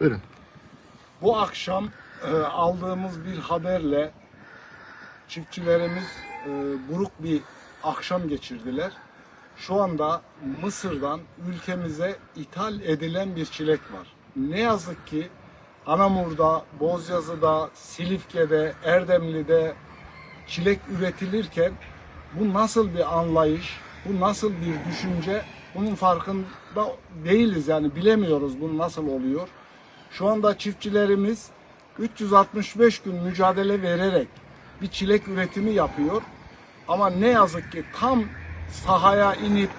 Buyurun. Bu akşam e, aldığımız bir haberle çiftçilerimiz e, buruk bir akşam geçirdiler. Şu anda Mısır'dan ülkemize ithal edilen bir çilek var. Ne yazık ki Anamur'da, Bozyazı'da, Silifke'de, Erdemli'de çilek üretilirken bu nasıl bir anlayış, bu nasıl bir düşünce bunun farkında değiliz yani bilemiyoruz bu nasıl oluyor. Şu anda çiftçilerimiz 365 gün mücadele vererek bir çilek üretimi yapıyor. Ama ne yazık ki tam sahaya inip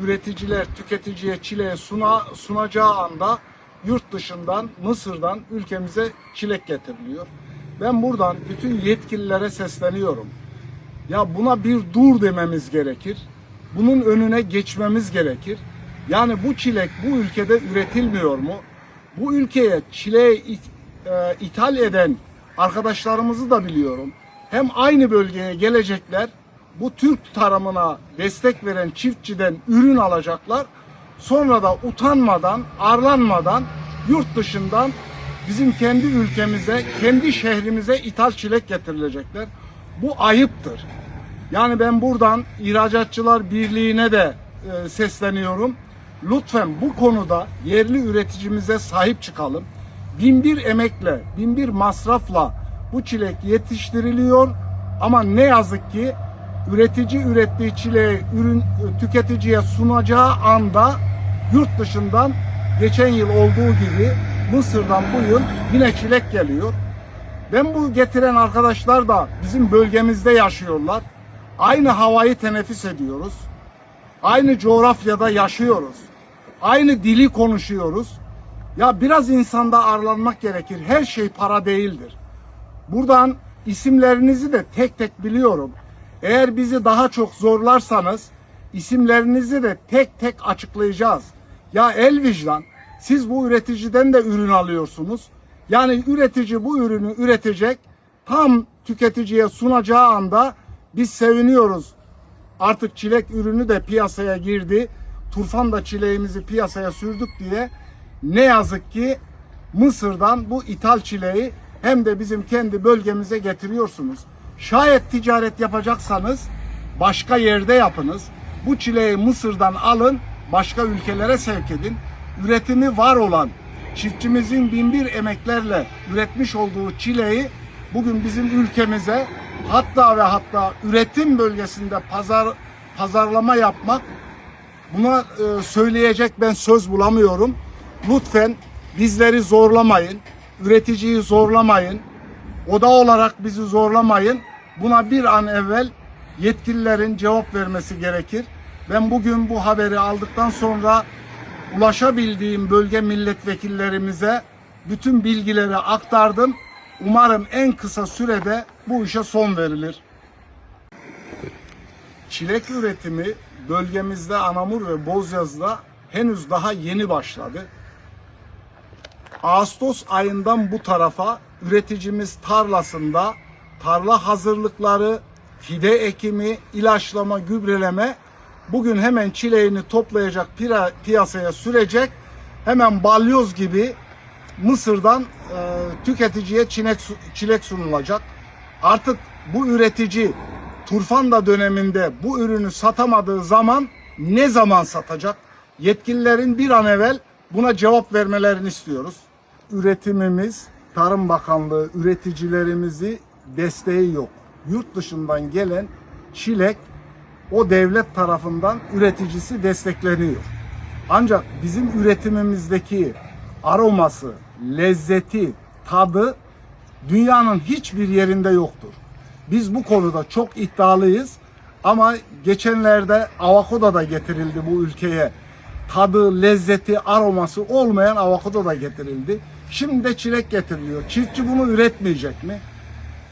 üreticiler tüketiciye çileği suna, sunacağı anda yurt dışından Mısır'dan ülkemize çilek getiriliyor. Ben buradan bütün yetkililere sesleniyorum. Ya buna bir dur dememiz gerekir. Bunun önüne geçmemiz gerekir. Yani bu çilek bu ülkede üretilmiyor mu? Bu ülkeye çileği it- e, ithal eden arkadaşlarımızı da biliyorum. Hem aynı bölgeye gelecekler, bu Türk tarımına destek veren çiftçiden ürün alacaklar. Sonra da utanmadan, arlanmadan yurt dışından bizim kendi ülkemize, kendi şehrimize ithal çilek getirilecekler. Bu ayıptır. Yani ben buradan İhracatçılar Birliği'ne de e, sesleniyorum. Lütfen bu konuda yerli üreticimize sahip çıkalım. Binbir emekle, binbir masrafla bu çilek yetiştiriliyor ama ne yazık ki üretici ürettiği çileği ürün tüketiciye sunacağı anda yurt dışından geçen yıl olduğu gibi Mısır'dan bu yıl yine çilek geliyor. Ben bu getiren arkadaşlar da bizim bölgemizde yaşıyorlar. Aynı havayı teneffüs ediyoruz. Aynı coğrafyada yaşıyoruz. Aynı dili konuşuyoruz. Ya biraz insanda arlanmak gerekir. Her şey para değildir. Buradan isimlerinizi de tek tek biliyorum. Eğer bizi daha çok zorlarsanız isimlerinizi de tek tek açıklayacağız. Ya el vicdan siz bu üreticiden de ürün alıyorsunuz. Yani üretici bu ürünü üretecek tam tüketiciye sunacağı anda biz seviniyoruz. Artık çilek ürünü de piyasaya girdi. Turfan da çileğimizi piyasaya sürdük diye ne yazık ki Mısır'dan bu ithal çileği hem de bizim kendi bölgemize getiriyorsunuz. Şayet ticaret yapacaksanız başka yerde yapınız. Bu çileği Mısır'dan alın, başka ülkelere sevk edin. Üretimi var olan çiftçimizin binbir emeklerle üretmiş olduğu çileği bugün bizim ülkemize hatta ve hatta üretim bölgesinde pazar pazarlama yapmak Buna e, söyleyecek ben söz bulamıyorum. Lütfen bizleri zorlamayın. Üreticiyi zorlamayın. Oda olarak bizi zorlamayın. Buna bir an evvel yetkililerin cevap vermesi gerekir. Ben bugün bu haberi aldıktan sonra ulaşabildiğim bölge milletvekillerimize bütün bilgileri aktardım. Umarım en kısa sürede bu işe son verilir. Çilek üretimi bölgemizde Anamur ve Bozyaz'da henüz daha yeni başladı. Ağustos ayından bu tarafa üreticimiz tarlasında tarla hazırlıkları, fide ekimi, ilaçlama, gübreleme bugün hemen çileğini toplayacak, piyasaya sürecek. Hemen balyoz gibi Mısır'dan e, tüketiciye çilek, çilek sunulacak. Artık bu üretici Turfanda döneminde bu ürünü satamadığı zaman ne zaman satacak? Yetkililerin bir an evvel buna cevap vermelerini istiyoruz. Üretimimiz, Tarım Bakanlığı üreticilerimizi desteği yok. Yurt dışından gelen çilek o devlet tarafından üreticisi destekleniyor. Ancak bizim üretimimizdeki aroması, lezzeti, tadı dünyanın hiçbir yerinde yoktur. Biz bu konuda çok iddialıyız ama geçenlerde avokado da getirildi bu ülkeye. Tadı, lezzeti, aroması olmayan avokado da getirildi. Şimdi de çilek getiriliyor. Çiftçi bunu üretmeyecek mi?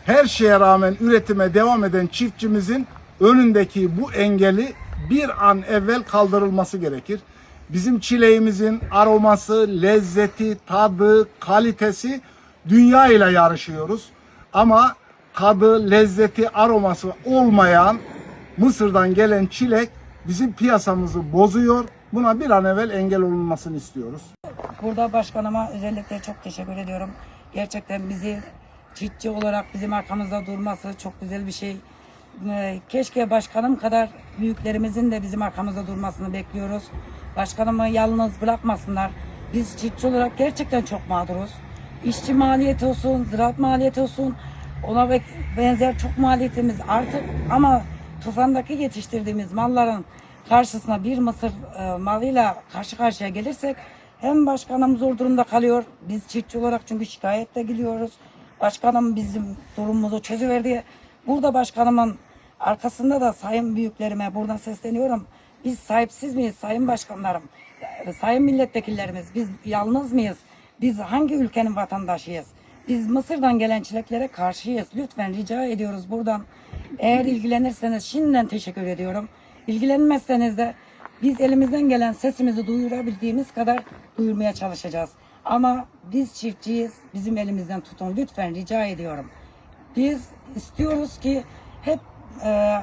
Her şeye rağmen üretime devam eden çiftçimizin önündeki bu engeli bir an evvel kaldırılması gerekir. Bizim çileğimizin aroması, lezzeti, tadı, kalitesi dünya ile yarışıyoruz. Ama tadı, lezzeti, aroması olmayan Mısır'dan gelen çilek bizim piyasamızı bozuyor. Buna bir an evvel engel olunmasını istiyoruz. Burada başkanıma özellikle çok teşekkür ediyorum. Gerçekten bizi çiftçi olarak bizim arkamızda durması çok güzel bir şey. Ee, Keşke başkanım kadar büyüklerimizin de bizim arkamızda durmasını bekliyoruz. Başkanımı yalnız bırakmasınlar. Biz çiftçi olarak gerçekten çok mağduruz. İşçi maliyeti olsun, ziraat maliyeti olsun, ona be- benzer çok maliyetimiz artık ama tufandaki yetiştirdiğimiz malların karşısına bir mısır e, malıyla karşı karşıya gelirsek hem başkanım zor durumda kalıyor. Biz çiftçi olarak çünkü şikayetle gidiyoruz. Başkanım bizim durumumuzu çözüverdi. Burada başkanımın arkasında da sayın büyüklerime buradan sesleniyorum. Biz sahipsiz miyiz sayın başkanlarım? Sayın milletvekillerimiz biz yalnız mıyız? Biz hangi ülkenin vatandaşıyız? Biz Mısır'dan gelen çileklere karşıyız. Lütfen rica ediyoruz buradan. Eğer ilgilenirseniz şimdiden teşekkür ediyorum. İlgilenmezseniz de biz elimizden gelen sesimizi duyurabildiğimiz kadar duyurmaya çalışacağız. Ama biz çiftçiyiz. Bizim elimizden tutun. Lütfen rica ediyorum. Biz istiyoruz ki hep e,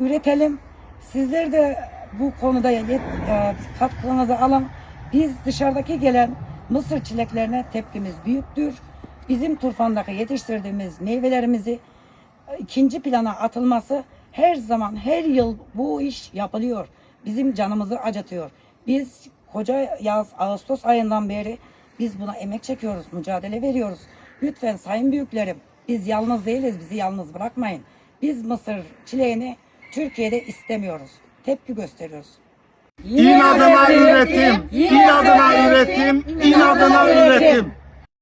üretelim. Sizler de bu konuda yet, e, katkınızı alın. Biz dışarıdaki gelen mısır çileklerine tepkimiz büyüktür. Bizim turfandaki yetiştirdiğimiz meyvelerimizi ikinci plana atılması her zaman her yıl bu iş yapılıyor. Bizim canımızı acıtıyor. Biz koca yaz Ağustos ayından beri biz buna emek çekiyoruz, mücadele veriyoruz. Lütfen sayın büyüklerim biz yalnız değiliz, bizi yalnız bırakmayın. Biz mısır çileğini Türkiye'de istemiyoruz. Tepki gösteriyoruz. İnadına üretim, inadına üretim, inadına üretim.